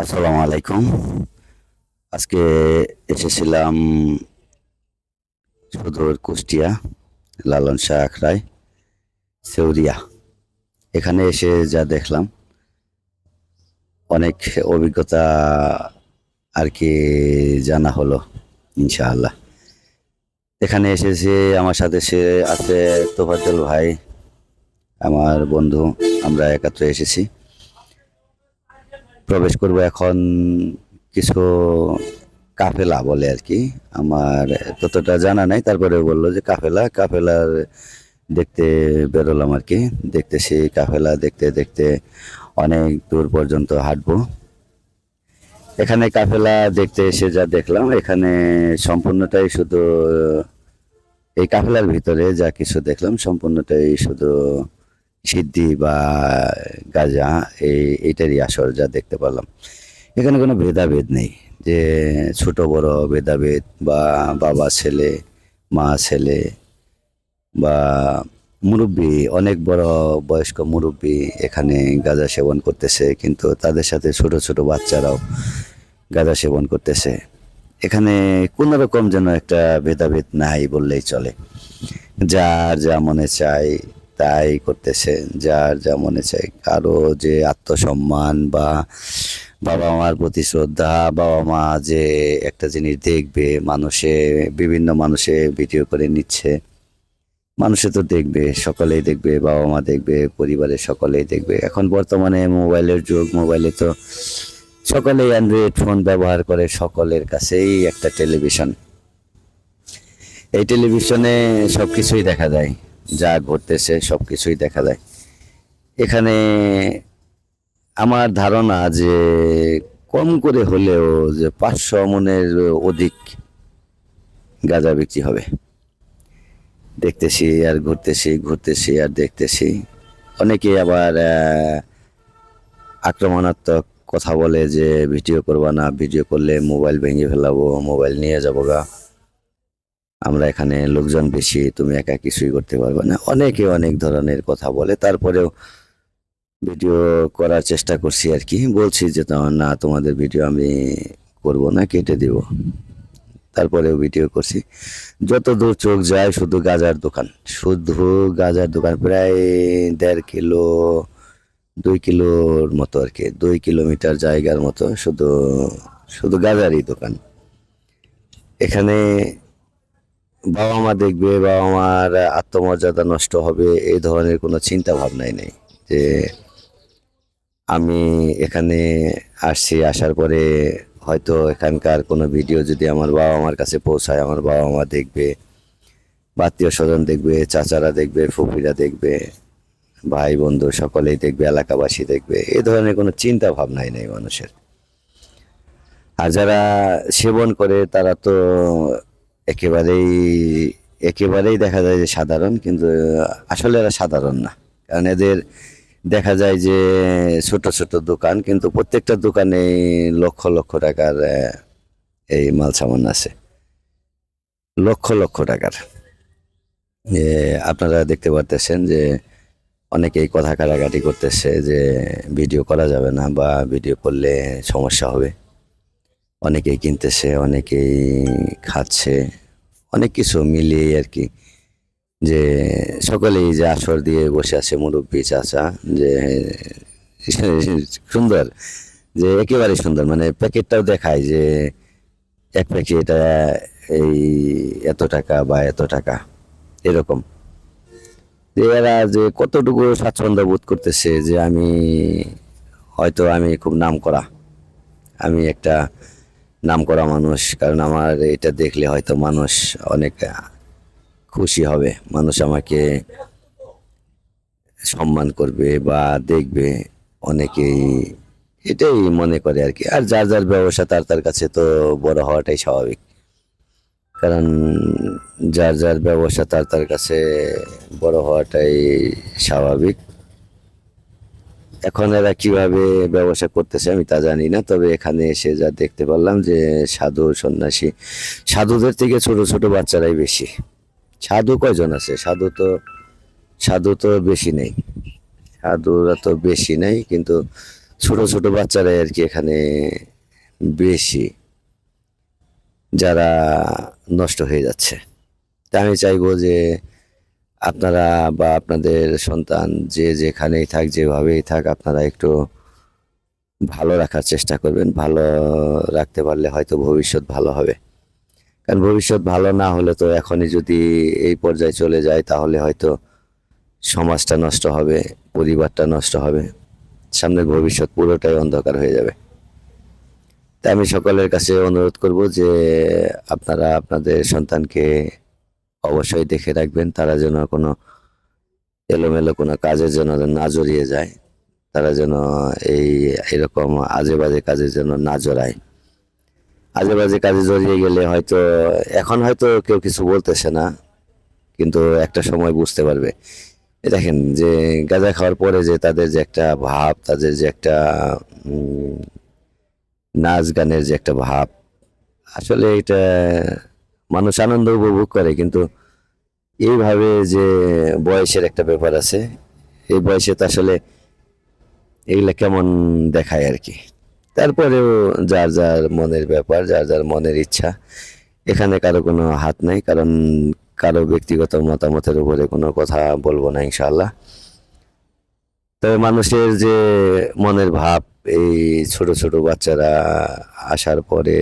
আসসালামু আলাইকুম। আজকে এসেছিলাম সুদূর কুষ্টিয়া, লালন শাহ আখড়ায়, সেউরিয়া। এখানে এসে যা দেখলাম, অনেক অভিজ্ঞতা আর কি জানা হলো, ইনশাআল্লাহ। এখানে এসেছে, আমার সাথে সে আছে তোফাজ্জল ভাই, আমার বন্ধু, আমরা একাত্র এসেছি। প্রবেশ করব এখন কিছু কাফেলা বলে আর কি। আমার ততটা জানা নাই, তারপরে বলল যে কাফেলা, কাফেলার দেখতে বেরোলাম আর কি। দেখতেছি কাফেলা, দেখতে দেখতে অনেক দূর পর্যন্ত হাঁটবো। এখানে কাফেলা দেখতে এসে যা দেখলাম, এখানে সম্পূর্ণটাই শুধু, এই কাফেলার ভিতরে যা কিছু দেখলাম, সম্পূর্ণটাই শুধু সিদ্ধি বা গাজা, এই এইটারই আসর যা দেখতে পারলাম এখানে কোনো ভেদাভেদ নেই যে ছোট, বড় ভেদাভেদ বা বাবা, ছেলে, মা, ছেলে বা মুরব্বী, অনেক বড় বয়স্ক মুরব্বী এখানে গাঁজা সেবন করতেছে, কিন্তু তাদের সাথে ছোট ছোট বাচ্চারাও গাঁজা সেবন করতেছে। এখানে কোনো রকম যেন একটা ভেদাভেদ নাই বললেই চলে। যার যা মনে চায় তাই করতেছে, যার যা মনে চায় কারও যে আত্মসম্মান বা বাবা মার প্রতি শ্রদ্ধা বাবা মা যে একটা জিনিস দেখবে, মানুষে, বিভিন্ন মানুষে ভিডিও করে নিচ্ছে। মানুষে তো দেখবে, সকলেই দেখবে বাবা মা দেখবে, পরিবারের সকলেই দেখবে। এখন বর্তমানে মোবাইলের যুগ, মোবাইলে তো সকলেই অ্যান্ড্রয়েড ফোন ব্যবহার করে, সকলের কাছেই একটা টেলিভিশন এই টেলিভিশনে সব কিছুই দেখা যায়। যা ঘটতেছে সব কিছুই দেখা যায়। এখানে আমার ধারণা যে কম করে হলেও যে পাঁচশো মনের অধিক গাঁজা বিক্রি হবে। দেখতেছি আর ঘুরতেছি ঘুরতেছি আর দেখতেছি। অনেকে আবার আক্রমণাত্মক কথা বলে যে, ভিডিও করবা না, ভিডিও করলে মোবাইল ভেঙে ফেলাবো, মোবাইল নিয়ে যাব গা। আমরা এখানে লোকজন বেশি, তুমি একা কিছুই করতে পারবে না। অনেকে অনেক ধরনের কথা বলে, তারপরেও ভিডিও করার চেষ্টা করছি আর কি। বলছি যে, না তোমাদের ভিডিও আমি করব না, কেটে দিব। তারপরেও ভিডিও করছি। যত দূর চোখ যায়, শুধু গাজার দোকান। শুধু গাজার দোকান, প্রায় দেড় কিলো, দুই কিলোর মতো আর কি। দুই কিলোমিটার জায়গার মতো, শুধু শুধু গাজারই দোকান। এখানে বাবা মা দেখবে বাবা মার আত্মমর্যাদা নষ্ট হবে, এই ধরনের কোনো চিন্তা ভাবনাই নেই যে আমি এখানে আসছি, আসার পরে হয়তো এখানকার কোনো ভিডিও যদি আমার বাবা মার কাছে পৌঁছায়, আমার বাবা মা দেখবে আত্মীয় স্বজন দেখবে, চাচারা দেখবে, ফুফিরা দেখবে ভাই বন্ধু সকলেই দেখবে, এলাকাবাসী দেখবে এ ধরনের কোনো চিন্তা ভাবনাই নেই মানুষের। আর যারা সেবন করে, তারা তো একেবারেই একেবারেই দেখা যায় যে সাধারণ কিন্তু আসলে এরা সাধারণ না। কারণ এদের দেখা যায় যে ছোট ছোট দোকান কিন্তু প্রত্যেকটা দোকানে লক্ষ লক্ষ টাকার এই মাল সামান আছে। লক্ষ লক্ষ টাকার। এ, আপনারা দেখতে পারতেছেন যে অনেকেই কথা কাটাকাটি করতেছে যে ভিডিও করা যাবে না বা ভিডিও করলে সমস্যা হবে। অনেকেই কিনতেছে, অনেকেই খাচ্ছে, অনেক কিছু মিলিয়ে আর কি। যে সকলেই যে আসর দিয়ে বসে আছে, মুরব্বী, চাচা, যে সুন্দর, যে একেবারে সুন্দর। মানে প্যাকেটটাও দেখায় যে এক প্যাকেট এই এত টাকা বা এত টাকা, এরকম। যে এরা যে কতটুকু স্বাচ্ছন্দ্য বোধ করতেছে যে আমি, হয়তো আমি খুব নাম করা আমি একটা নাম করা মানুষ, কারণ আমার এটা দেখলে হয়তো মানুষ অনেক খুশি হবে। মানুষ আমাকে সম্মান করবে বা দেখবে, অনেকেই এটাই মনে করে আর কি। আর যার যার ব্যবসা, তার তার কাছে তো বড় হওয়াটাই স্বাভাবিক। কারণ যার যার ব্যবসা, তার তার কাছে বড় হওয়াটাই স্বাভাবিক। এখন এরা কীভাবে ব্যবসা করতেছে আমি তা জানি না, তবে এখানে এসে যা দেখতে পারলাম যে সাধু সন্ন্যাসী, সাধুদের থেকে ছোট ছোট বাচ্চারাই বেশি। সাধু কয়জন আছে? সাধু তো সাধু তো বেশি নেই। সাধুরা তো বেশি নেই, কিন্তু ছোট ছোট বাচ্চারাই আর কি এখানে বেশি, যারা নষ্ট হয়ে যাচ্ছে। তা আমি চাইব যে আপনারা বা আপনাদের সন্তান যে যেখানেই থাক, যেভাবেই থাক, আপনারা একটু ভালো রাখার চেষ্টা করবেন। ভালো রাখতে পারলে হয়তো ভবিষ্যৎ ভালো হবে। কারণ ভবিষ্যৎ ভালো না হলে তো এখনই যদি এই পর্যায়ে চলে যায়, তাহলে হয়তো সমাজটা নষ্ট হবে, পরিবারটা নষ্ট হবে। সামনের ভবিষ্যৎ পুরোটাই অন্ধকার হয়ে যাবে। তাই আমি সকলের কাছে অনুরোধ করব যে আপনারা আপনাদের সন্তানকে অবশ্যই দেখে রাখবেন, তারা যেন কোনো এলোমেলো কোনো কাজের জন্য না জড়িয়ে যায়, তারা যেন এই, এরকম আজে বাজে কাজে যেন না জড়ায়। আজে বাজে কাজে জড়িয়ে গেলে হয়তো, এখন হয়তো কেউ কিছু বলতেছে না, কিন্তু একটা সময় বুঝতে পারবে। দেখেন যে গাঁজা খাওয়ার পরে যে তাদের যে একটা ভাব, তাদের যে একটা নাচ গানের যে একটা ভাব, আসলে এটা মানুষ আনন্দ উপভোগ করে, কিন্তু এইভাবে যে বয়সের একটা ব্যাপার আছে, এই বয়সে তো আসলে এগুলা কেমন দেখায় আর কি। তারপরেও যার যার মনের ব্যাপার, যার যার মনের ইচ্ছা, এখানে কারও কোনো হাত নাই, কারণ কারও ব্যক্তিগত মতামতের উপরে কোনো কথা বলব না ইনশাল্লাহ তবে মানুষের যে মনের ভাব, এই ছোট ছোট বাচ্চারা আসার পরে